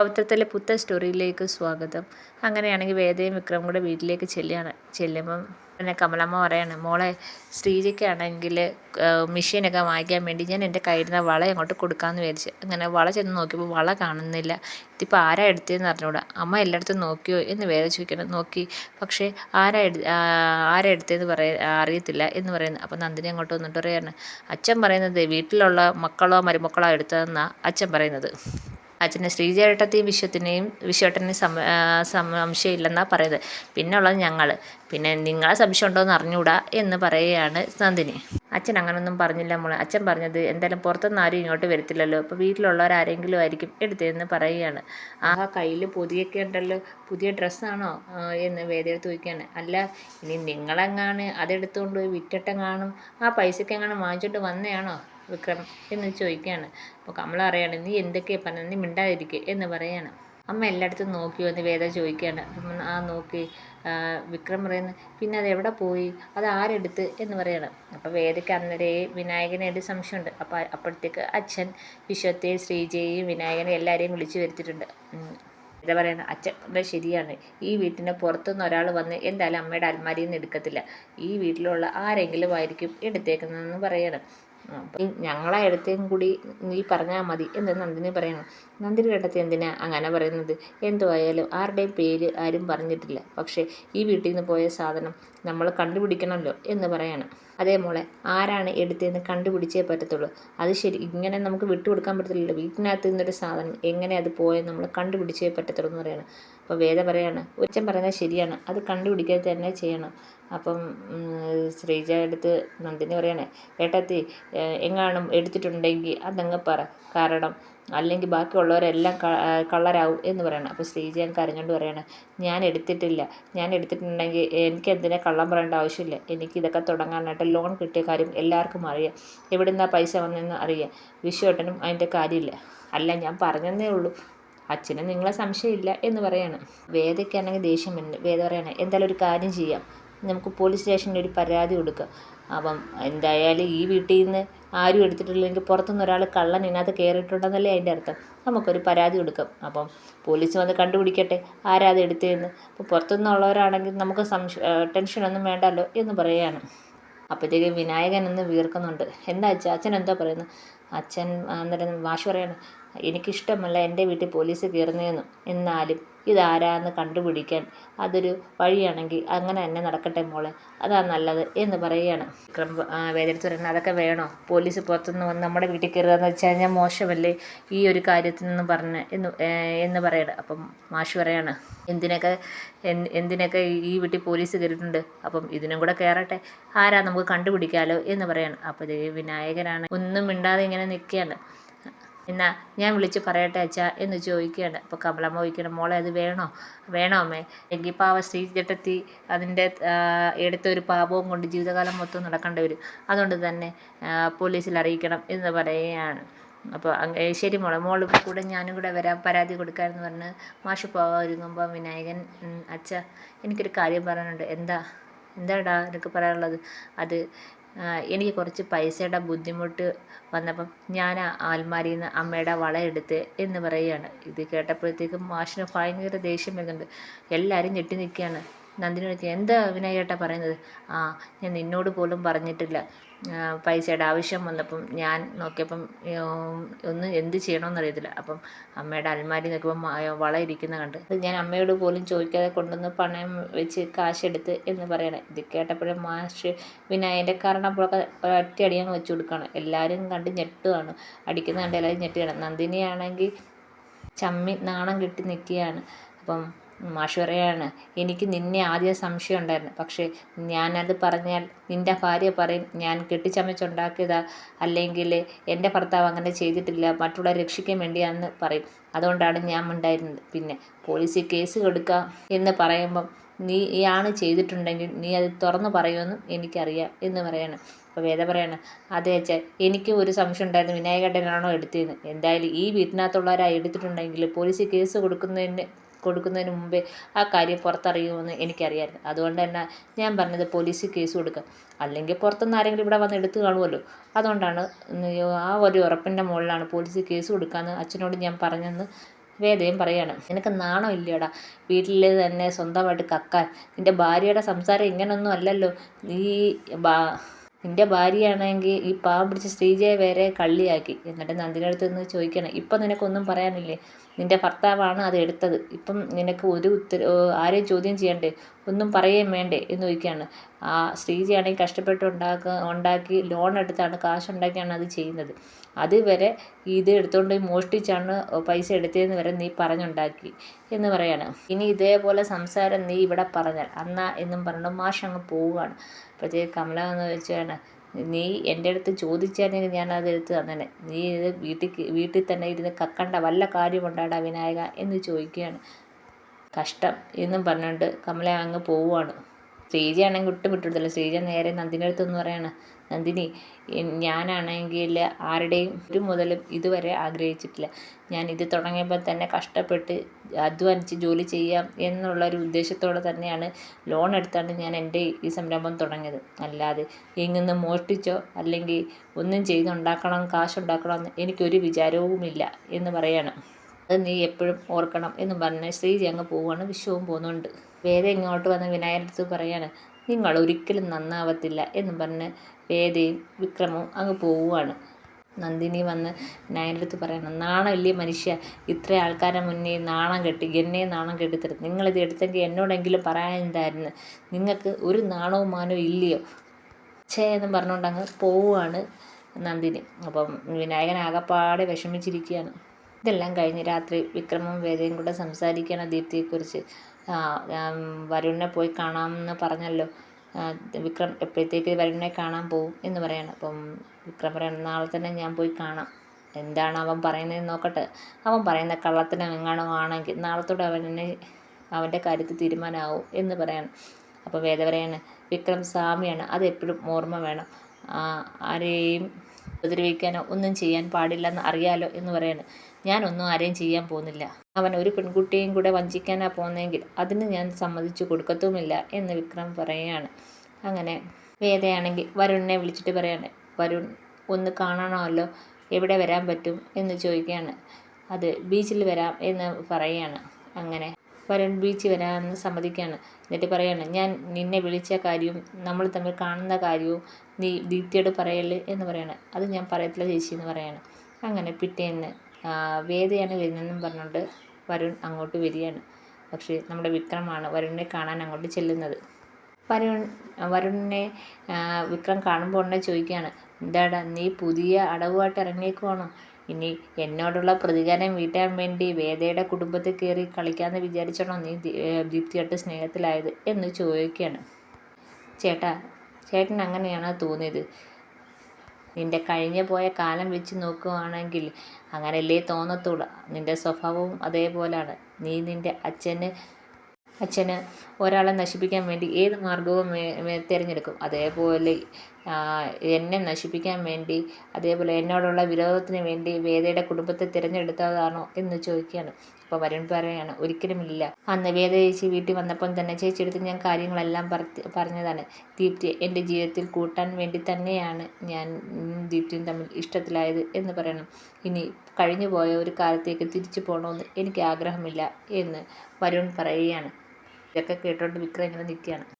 പവിത്രത്തിലെ പുത്തൻ സ്റ്റോറിയിലേക്ക് സ്വാഗതം. അങ്ങനെയാണെങ്കിൽ വേദയും വിക്രമും കൂടെ വീട്ടിലേക്ക് ചെല്ലുകയാണ്. ചെല്ലുമ്പം പിന്നെ കമലമ്മ പറയാണ് മോളെ ശ്രീജയ്ക്കാണെങ്കിൽ മെഷീനൊക്കെ വാങ്ങിക്കാൻ വേണ്ടി ഞാൻ എന്റെ കയ്യിൽ നിന്ന് വള അങ്ങോട്ട് കൊടുക്കാമെന്ന് വിചാരിച്ചു അങ്ങനെ വള ചെന്ന് നോക്കിയപ്പോൾ വള കാണുന്നില്ല. ഇതിപ്പോൾ ആരാ എടുത്തതെന്ന് അറിഞ്ഞൂടാ. അമ്മ എല്ലായിടത്തും നോക്കിയോ? എന്ന് വേദ ചോദിക്കണം നോക്കി. പക്ഷേ ആരാ എടു ആരാ എടുത്തതെന്ന് പറയ അറിയത്തില്ല എന്ന് പറയുന്നു. അപ്പോൾ നന്ദിനി അങ്ങോട്ട് വന്നിട്ട് പറയാണ് അച്ഛൻ പറയുന്നത് വീട്ടിലുള്ള മക്കളോ മരുമക്കളോ എടുത്തതെന്നാണ് അച്ഛൻ പറയുന്നത്. അച്ഛനെ ശ്രീചേട്ടത്തെയും വിശ്വത്തിനെയും വിശ്വേട്ടനെയും സംശയമില്ലെന്നാണ് പറയുന്നത്. പിന്നെ ഉള്ളത് ഞങ്ങൾ പിന്നെ നിങ്ങളെ സംശയം ഉണ്ടോയെന്ന് അറിഞ്ഞൂടാ എന്ന് പറയുകയാണ് നന്ദിനി. അച്ഛൻ അങ്ങനൊന്നും പറഞ്ഞില്ല മോളെ. അച്ഛൻ പറഞ്ഞത് എന്തായാലും പുറത്തുനിന്ന് ആരും ഇങ്ങോട്ട് വരത്തില്ലല്ലോ. അപ്പോൾ വീട്ടിലുള്ളവരാരെങ്കിലും ആയിരിക്കും എടുത്തതെന്ന് പറയുകയാണ്. ആ കയ്യിൽ പുതിയൊക്കെ ഉണ്ടല്ലോ. പുതിയ ഡ്രസ്സാണോ? എന്ന് വേദയെടുത്ത് ചോദിക്കുകയാണ് അല്ല ഇനി നിങ്ങളെങ്ങാണ് അതെടുത്തുകൊണ്ട് പോയി വിറ്റിട്ടെങ്ങാനും ആ പൈസയ്ക്ക് എങ്ങാനും വാങ്ങിച്ചിട്ട് വന്നതാണോ വിക്രം എന്ന് ചോദിക്കുകയാണ്. അപ്പോൾ കമല അറിയാണ് നീ എന്തൊക്കെ പറഞ്ഞത്? നീ മിണ്ടാതിരിക്കുക എന്ന് പറയാണ്. അമ്മ എല്ലായിടത്തും നോക്കിയോ എന്ന് വേദ ചോദിക്കുകയാണ്. അപ്പം ആ നോക്കി വിക്രം പറയുന്നു പിന്നെ അത് എവിടെ പോയി? അത് ആരെടുത്ത്? എന്ന് പറയണം. അപ്പോൾ വേദയ്ക്ക് അന്നേരേ വിനായകനായിട്ട് സംശയമുണ്ട്. അപ്പോൾ അപ്പോഴത്തേക്ക് അച്ഛൻ വിശ്വത്തെ ശ്രീജയെയും വിനായകനെ എല്ലാവരെയും വിളിച്ചു വരുത്തിയിട്ടുണ്ട്. എന്താ അച്ഛൻ ശരിയാണ്. ഈ വീട്ടിന് പുറത്തുനിന്ന് ഒരാൾ വന്ന് എന്തായാലും അമ്മയുടെ അൽമാരിയിൽ നിന്ന് എടുക്കത്തില്ല. ഈ വീട്ടിലുള്ള ആരെങ്കിലും ആയിരിക്കും എടുത്തേക്കുന്നതെന്ന് പറയണം. ഞങ്ങളെ അടുത്തേയും കൂടി നീ പറഞ്ഞാൽ മതി എന്ന് നന്ദിനി പറയണം. നന്ദിനി അടുത്ത് എന്തിനാ അങ്ങനെ പറയുന്നത്? എന്തോ ആയാലും ആരുടെയും പേര് ആരും പറഞ്ഞിട്ടില്ല. പക്ഷേ ഈ വീട്ടിൽ നിന്ന് പോയ സാധനം നമ്മൾ കണ്ടുപിടിക്കണമല്ലോ എന്ന് പറയാണ്. അതേ മോളെ ആരാണ് എടുത്തതെന്ന് കണ്ടുപിടിച്ചേ പറ്റത്തുള്ളൂ. അത് ശരി ഇങ്ങനെ നമുക്ക് വിട്ടുകൊടുക്കാൻ പറ്റത്തില്ലല്ലോ. വീട്ടിനകത്ത് നിന്നൊരു സാധനം എങ്ങനെ അത് പോയെന്ന് നമ്മൾ കണ്ടുപിടിച്ചേ പറ്റത്തുള്ളൂ എന്ന് പറയണം. അപ്പോൾ വേദ പറയാണ് ഉച്ചൻ പറയുന്നത് ശരിയാണ് അത് കണ്ടുപിടിക്കാൻ തന്നെ ചെയ്യണം. അപ്പം ശ്രീജ എടുത്ത് നന്ദിനി പറയണേ ഏട്ടത്തി എങ്ങാനും എടുത്തിട്ടുണ്ടെങ്കിൽ അതങ്ങ് പറ. കാരണം അല്ലെങ്കിൽ ബാക്കിയുള്ളവരെല്ലാം കളറാവും എന്ന് പറയണം. അപ്പോൾ ശ്രീജയൻ കരഞ്ഞുകൊണ്ട് പറയണം ഞാൻ എടുത്തിട്ടില്ല. ഞാൻ എടുത്തിട്ടുണ്ടെങ്കിൽ എനിക്ക് എന്തിനാ കള്ളം പറയേണ്ട ആവശ്യമില്ല. എനിക്ക് ഇതൊക്കെ തുടങ്ങാനായിട്ട് ലോൺ കിട്ടിയ കാര്യം എല്ലാവർക്കും അറിയാം. എവിടെ നിന്നാണ് പൈസ വന്നതെന്ന് അറിയാം. വിശ്വേട്ടനും അതിന്റെ കാര്യമില്ല. അല്ല ഞാൻ പറഞ്ഞതേ ഉള്ളൂ. അച്ഛനും നിങ്ങളെ സംശയമില്ല എന്ന് പറയാണ്. വേദയ്ക്കാണെങ്കിൽ ദേഷ്യം വരുന്നുണ്ട് വേദ പറയണേ എന്തായാലും ഒരു കാര്യം ചെയ്യാം. നമുക്ക് പോലീസ് സ്റ്റേഷനിൽ ഒരു പരാതി കൊടുക്കാം. അപ്പം എന്തായാലും ഈ വീട്ടിൽ നിന്ന് ആരും എടുത്തിട്ടില്ലെങ്കിൽ പുറത്തുനിന്ന് ഒരാൾ കള്ളൻ ഇതിനകത്ത് കയറിയിട്ടുണ്ടെന്നല്ലേ അതിന്റെ അർത്ഥം. നമുക്കൊരു പരാതി കൊടുക്കാം. അപ്പം പോലീസ് വന്ന് കണ്ടുപിടിക്കട്ടെ. ആരാ അത് എടുത്തതെന്ന്. അപ്പോൾ പുറത്തുനിന്നുള്ളവരാണെങ്കിൽ നമുക്ക് സംശയ ടെൻഷനൊന്നും വേണ്ടല്ലോ എന്ന് പറയുകയാണ്. അപ്പോഴത്തേക്ക് വിനായകൻ ഒന്ന് വീർക്കുന്നുണ്ട്. എന്താ അച്ഛൻ? അച്ഛൻ എന്താ പറയുന്നത്? അച്ഛൻ അന്നേരം വാശി പറയാണ് എനിക്കിഷ്ടമല്ല എന്റെ വീട്ടിൽ പോലീസ് കയറുന്നതെന്നും എന്നാലും ഇതാരാന്ന് കണ്ടുപിടിക്കാൻ അതൊരു വഴിയാണെങ്കിൽ അങ്ങനെ തന്നെ നടക്കട്ടെ മോളെ. അതാ നല്ലത് എന്ന് പറയുകയാണ് വിക്രം വേദനത്ത് പറയുന്നത് അതൊക്കെ വേണോ? പോലീസ് പുറത്തുനിന്ന് വന്ന് നമ്മുടെ വീട്ടിൽ കയറുക എന്ന് കഴിഞ്ഞാൽ മോശമല്ലേ ഈ ഒരു കാര്യത്തിൽ നിന്ന് പറഞ്ഞ് എന്ന് എന്ന് പറയണം. അപ്പം മാഷ് പറയാണ് എന്തിനൊക്കെ എന്തിനൊക്കെ ഈ വീട്ടിൽ പോലീസ് കയറിയിട്ടുണ്ട്? അപ്പം ഇതിനും കൂടെ കയറട്ടെ. ആരാ നമുക്ക് കണ്ടുപിടിക്കാലോ എന്ന് പറയാണ്. അപ്പോൾ വിനായകനാണ്. ഒന്നും മിണ്ടാതെ ഇങ്ങനെ നിൽക്കുകയാണ്. എന്നാ ഞാൻ വിളിച്ച് പറയട്ടെ അച്ഛാ എന്ന് ചോദിക്കുകയാണ്. അപ്പോൾ കമലമ്മ ചോദിക്കണം മോളെ അത് വേണോ? വേണോ അമ്മേ. എങ്കിൽ പാവ സ്ത്രീ ജട്ടത്തി അതിന്റെ എടുത്തൊരു പാപവും കൊണ്ട് ജീവിതകാലം മൊത്തം നടക്കേണ്ടി വരും. അതുകൊണ്ട് തന്നെ പോലീസിൽ അറിയിക്കണം എന്ന് പറയുകയാണ്. അപ്പോൾ ശരി മോളെ മോൾ കൂടെ ഞാനും കൂടെ വരാം പരാതി കൊടുക്കാമെന്ന് പറഞ്ഞ് മാഷ് പോവാൻ ഒരുങ്ങുമ്പോൾ വിനായകൻ അച്ഛ എനിക്കൊരു കാര്യം പറയാനുണ്ട്. എന്താ? എന്താടാ എനിക്ക് പറയാനുള്ളത്? അത് എനിക്ക് കുറച്ച് പൈസയുടെ ബുദ്ധിമുട്ട് വന്നപ്പം ഞാൻ ആൽമാരിയിൽ നിന്ന് അമ്മയുടെ വള എടുത്ത് എന്ന് പറയുകയാണ്. ഇത് കേട്ടപ്പോഴത്തേക്കും മാഷിന് ഭയങ്കര ദേഷ്യം വരുന്നുണ്ട്. എല്ലാവരും ഞെട്ടി നിൽക്കുകയാണ്. നന്ദിനി വിളിച്ച് എന്താ വിനായേട്ടാ പറയുന്നത്? ആ ഞാൻ നിന്നോട് പോലും പറഞ്ഞിട്ടില്ല. പൈസയുടെ ആവശ്യം വന്നപ്പം ഞാൻ നോക്കിയപ്പം ഒന്ന് എന്ത് ചെയ്യണമെന്നറിയത്തില്ല അപ്പം അമ്മയുടെ അൽമാരി നോക്കിയപ്പം വള ഇരിക്കുന്ന കണ്ട്. ഞാൻ അമ്മയോട് പോലും ചോദിക്കാതെ കൊണ്ടുവന്ന് പണയം വെച്ച് കാശെടുത്ത് എന്ന് പറയണേ. ഇത് കേട്ടപ്പോഴും മാഷ് വിനായന്റെ കാരണപ്പോഴൊക്കെ ഒറ്റയടിയാണ് വെച്ച് കൊടുക്കുകയാണ് എല്ലാവരും കണ്ട് ഞെട്ടുകയാണ് അടിക്കുന്ന കണ്ട് എല്ലാവരും ഞെട്ടുകയാണ് നന്ദിനിയാണെങ്കിൽ ചമ്മി നാണം കിട്ടി നിൽക്കുകയാണ്. അപ്പം മാഷ് എനിക്ക് നിന്നെ ആദ്യം സംശയം ഉണ്ടായിരുന്നു. പക്ഷേ ഞാനത് പറഞ്ഞാൽ നിന്റെ ഭാര്യ പറയും ഞാൻ കെട്ടിച്ചമച്ചുണ്ടാക്കിയതാ. അല്ലെങ്കിൽ എന്റെ ഭർത്താവ് അങ്ങനെ ചെയ്തിട്ടില്ല മറ്റുള്ളവരെ രക്ഷിക്കാൻ വേണ്ടിയാണെന്ന് പറയും. അതുകൊണ്ടാണ് ഞാൻ ഉണ്ടായിരുന്നത് പിന്നെ പോലീസിൽ കേസ് കൊടുക്കാം എന്ന് പറയുമ്പം നീ ആണ് ചെയ്തിട്ടുണ്ടെങ്കിൽ നീ അത് തുറന്ന് പറയുമെന്നും എനിക്കറിയാം എന്ന് പറയാണ്. അപ്പോൾ വേദ പറയാണ് അതെ അച്ഛാ എനിക്ക് ഒരു സംശയം ഉണ്ടായിരുന്നു. വിനായകട്ടനാണോ എടുത്തതെന്ന്. എന്തായാലും ഈ വീട്ടിനകത്തുള്ളവരാ എടുത്തിട്ടുണ്ടെങ്കിൽ പോലീസിൽ കേസ് കൊടുക്കുന്നതിന് കൊടുക്കുന്നതിന് മുമ്പേ ആ കാര്യം പുറത്തറിയുമെന്ന് എനിക്കറിയാമായിരുന്നു അതുകൊണ്ട് തന്നെ ഞാൻ പറഞ്ഞത് പോലീസിൽ കേസ് കൊടുക്കാം. അല്ലെങ്കിൽ പുറത്തുനിന്ന് ആരെങ്കിലും ഇവിടെ വന്ന് എടുത്ത് കാണുമല്ലോ. അതുകൊണ്ടാണ് ആ ഒരു ഉറപ്പിന്റെ മുകളിലാണ് പോലീസിൽ കേസ് കൊടുക്കാമെന്ന് അച്ഛനോട് ഞാൻ പറഞ്ഞെന്ന് വേദയും പറയാണ്. നിനക്ക് നാണം ഇല്ലടാ വീട്ടിൽ തന്നെ സ്വന്തമായിട്ട് കക്കാൻ. നിന്റെ ഭാര്യയുടെ സംസാരം ഇങ്ങനൊന്നും അല്ലല്ലോ. നീ നിന്റെ ഭാര്യയാണെങ്കിൽ ഈ പാവം പിടിച്ച സ്ത്രീജയെ വരെ കള്ളിയാക്കി. എന്നിട്ട് നന്ദിനടുത്ത് നിന്ന് ചോദിക്കണം ഇപ്പം നിനക്കൊന്നും പറയാനില്ലേ? നിന്റെ ഭർത്താവാണ് അത് എടുത്തത്. ഇപ്പം നിനക്ക് ഒരു ഉത്തര ആരെയും ചോദ്യം ചെയ്യണ്ടേ? ഒന്നും പറയുകയും വേണ്ടേ? എന്ന് ചോദിക്കുകയാണ്. ആ ശ്രീജയാണെങ്കിൽ കഷ്ടപ്പെട്ട് ഉണ്ടാക്കുക ഉണ്ടാക്കി ലോൺ എടുത്താണ് കാശുണ്ടാക്കിയാണ് അത് ചെയ്യുന്നത്. അതുവരെ ഇത് എടുത്തുകൊണ്ട് മോഷ്ടിച്ചാണ് പൈസ എടുത്തതെന്ന് വരെ നീ പറഞ്ഞുണ്ടാക്കി എന്ന് പറയാണ്. ഇനി ഇതേപോലെ സംസാരം നീ ഇവിടെ പറഞ്ഞാൽ അന്നാ എന്നും പറഞ്ഞു മാഷ് അങ്ങ് പോവുകയാണ്. അപ്പോഴത്തേക്ക് കമല എന്ന് വെച്ചാണ് നീ എന്റെ അടുത്ത് ചോദിച്ചാണെങ്കിൽ ഞാൻ അത് എടുത്ത് തന്നെ നീ ഇത് വീട്ടിൽ വീട്ടിൽ തന്നെ ഇരുന്ന് കക്കണ്ട വല്ല കാര്യമുണ്ടാടാ വിനായക എന്ന് ചോദിക്കുകയാണ്. കഷ്ടം എന്നും പറഞ്ഞുകൊണ്ട് കമല അങ്ങ് പോവുകയാണ് ശ്രീജയാണെങ്കിൽ ഒട്ടും വിട്ടുകൊടുത്തില്ല ശ്രീജ നേരെ നന്ദിന്റെ അടുത്തൊന്ന് പറയാണ്. നന്ദിനി ഞാനാണെങ്കിൽ ആരുടെയും ഒരു മുതലും ഇതുവരെ ആഗ്രഹിച്ചിട്ടില്ല. ഞാൻ ഇത് തുടങ്ങിയപ്പോൾ തന്നെ കഷ്ടപ്പെട്ട് അധ്വാനിച്ച് ജോലി ചെയ്യാം എന്നുള്ള ഒരു ഉദ്ദേശത്തോടെ തന്നെയാണ് ലോൺ എടുത്താണ് ഞാൻ എന്റെ ഈ സംരംഭം തുടങ്ങിയത്. അല്ലാതെ ഇങ്ങനെ മോഷ്ടിച്ചോ അല്ലെങ്കിൽ ഒന്നും ചെയ്തുണ്ടാക്കണം കാശുണ്ടാക്കണം എന്ന് എനിക്കൊരു വിചാരവുമില്ല എന്ന് പറയാണ്. അത് നീ എപ്പോഴും ഓർക്കണം എന്ന് പറഞ്ഞ് ശ്രീജി അങ്ങ് പോവുകയാണ് വിശ്വവും പോകുന്നുണ്ട്. വേദ ഇങ്ങോട്ട് വന്ന് വിനായകടുത്ത് പറയാണ് നിങ്ങൾ ഒരിക്കലും നന്നാവത്തില്ല എന്ന് പറഞ്ഞ് വേദയും വിക്രമവും അങ്ങ് പോവുകയാണ് നന്ദിനി വന്ന് വിനായകന്റെ അടുത്ത് പറയണം നാണമില്ലേ മനുഷ്യ ഇത്ര ആൾക്കാരെ മുന്നേ നാണം കെട്ടി എന്നെ നാണം കെട്ടിത്തരും നിങ്ങളിത് എടുത്തെങ്കിൽ എന്നോടെങ്കിലും പറയാനുണ്ടായിരുന്നു. നിങ്ങൾക്ക് ഒരു നാണവും മാനവും ഇല്ലയോ? ഛേ എന്നും പറഞ്ഞുകൊണ്ട് അങ്ങ് പോവുകയാണ് നന്ദിനി. അപ്പം വിനായകൻ ആകപ്പാടെ വിഷമിച്ചിരിക്കുകയാണ്. ഇതെല്ലാം കഴിഞ്ഞ് രാത്രി വിക്രമവും വേദയും കൂടെ സംസാരിക്കുകയാണ് ദീപ്തിയെക്കുറിച്ച്. വരുണിനെ പോയി കാണാമെന്ന് പറഞ്ഞല്ലോ. വിക്രം എപ്പോഴത്തേക്ക് വരുണിനെ കാണാൻ പോവും എന്ന് പറയണം. അപ്പം വിക്രം പറയണം നാളെ തന്നെ ഞാൻ പോയി കാണാം. എന്താണ് അവൻ പറയുന്നതെന്ന് നോക്കട്ടെ. അവൻ പറയുന്ന കള്ളത്തിന് എങ്ങാണോ ആണെങ്കിൽ നാളത്തോടെ അവനെ അവന്റെ കാര്യത്തിൽ തീരുമാനമാവും എന്ന് പറയണം. അപ്പോൾ വേദ പറയാണ് വിക്രം സ്വാമിയാണ്. അത് എപ്പോഴും ഓർമ്മ വേണം. ആരെയും ഉപദ്രവിക്കാനോ ഒന്നും ചെയ്യാൻ പാടില്ലെന്ന് അറിയാലോ എന്ന് പറയാണ്. ഞാനൊന്നും ആരെയും ചെയ്യാൻ പോകുന്നില്ല. അവൻ ഒരു പെൺകുട്ടിയെയും കൂടെ വഞ്ചിക്കാനാ പോകുന്നതെങ്കിൽ അതിന് ഞാൻ സമ്മതിച്ചു കൊടുക്കത്തുമില്ല എന്ന് വിക്രം പറയുകയാണ്. അങ്ങനെ വേദയാണെങ്കിൽ വരുണിനെ വിളിച്ചിട്ട് പറയാണ് വരുൺ ഒന്ന് കാണണമല്ലോ? എവിടെ വരാൻ പറ്റും? എന്ന് ചോദിക്കുകയാണ്. അത് ബീച്ചിൽ വരാം എന്ന് പറയുകയാണ്. അങ്ങനെ വരുൺ ബീച്ചിൽ വരാമെന്ന് സമ്മതിക്കുകയാണ്. എന്നിട്ട് പറയാണ് ഞാൻ നിന്നെ വിളിച്ച കാര്യവും നമ്മൾ തമ്മിൽ കാണുന്ന കാര്യവും നീ ദീപ്തിയോട് പറയൽ എന്ന് പറയാണ്. അത് ഞാൻ പറയത്തില്ല ചേച്ചി എന്ന് പറയാണ്. അങ്ങനെ പിറ്റേന്ന് വേദയാണ് വരുന്നതെന്നും പറഞ്ഞുകൊണ്ട് വരുൺ അങ്ങോട്ട് വരികയാണ്. പക്ഷേ നമ്മുടെ വിക്രമാണ് വരുണിനെ കാണാൻ അങ്ങോട്ട് ചെല്ലുന്നത്. വരുൺ വരുണിനെ വിക്രം കാണുമ്പോൾ ഉടനെ ചോദിക്കുകയാണ് എന്താടാ നീ പുതിയ അടവുമായിട്ട് ഇറങ്ങിയേക്കുവാണോ ഇനി എന്നോടുള്ള പ്രതികാരം വീട്ടാൻ വേണ്ടി വേദയുടെ കുടുംബത്തിൽ കയറി കളിക്കാമെന്ന് വിചാരിച്ചാണോ നീ ദീപ്തിയായിട്ട് സ്നേഹത്തിലായത്? എന്ന് ചോദിക്കുകയാണ്. ചേട്ടാ ചേട്ടൻ അങ്ങനെയാണോ തോന്നിയത്? നിന്റെ കഴിഞ്ഞു പോയ കാലം വെച്ച് നോക്കുകയാണെങ്കിൽ അങ്ങനെയല്ലേ തോന്നത്തുള്ളൂ. നിന്റെ സ്വഭാവവും അതേപോലാണ്. നീ നിന്റെ അച്ഛന് അച്ഛന് ഒരാളെ നശിപ്പിക്കാൻ വേണ്ടി ഏത് മാർഗവും തിരഞ്ഞെടുക്കും. അതേപോലെ എന്നെ നശിപ്പിക്കാൻ വേണ്ടി അതേപോലെ എന്നോടുള്ള വിരോധത്തിന് വേണ്ടി വേദയുടെ കുടുംബത്തെ തിരഞ്ഞെടുത്തതാണോ എന്ന് ചോദിക്കുകയാണ്. അപ്പോൾ വരുൺ പറയാണ് ഒരിക്കലുമില്ല അന്ന് വേദ ചേച്ചി വീട്ടിൽ വന്നപ്പം തന്നെ ചേച്ചി ചേച്ചിയെടുത്ത് ഞാൻ കാര്യങ്ങളെല്ലാം പറഞ്ഞതാണ്. ദീപ്തി എന്റെ ജീവിതത്തിൽ കൂട്ടാൻ വേണ്ടി തന്നെയാണ് ഞാൻ ദീപ്തിയും തമ്മിൽ ഇഷ്ടത്തിലായത് എന്ന് പറയണം. ഇനി കഴിഞ്ഞു പോയ ഒരു കാലത്തേക്ക് തിരിച്ചു പോകണമെന്ന് എനിക്ക് ആഗ്രഹമില്ല എന്ന് വരുൺ പറയുകയാണ്. ഇതൊക്കെ കേട്ടോണ്ട് വിക്രം ഇങ്ങനെ നിൽക്കുകയാണ്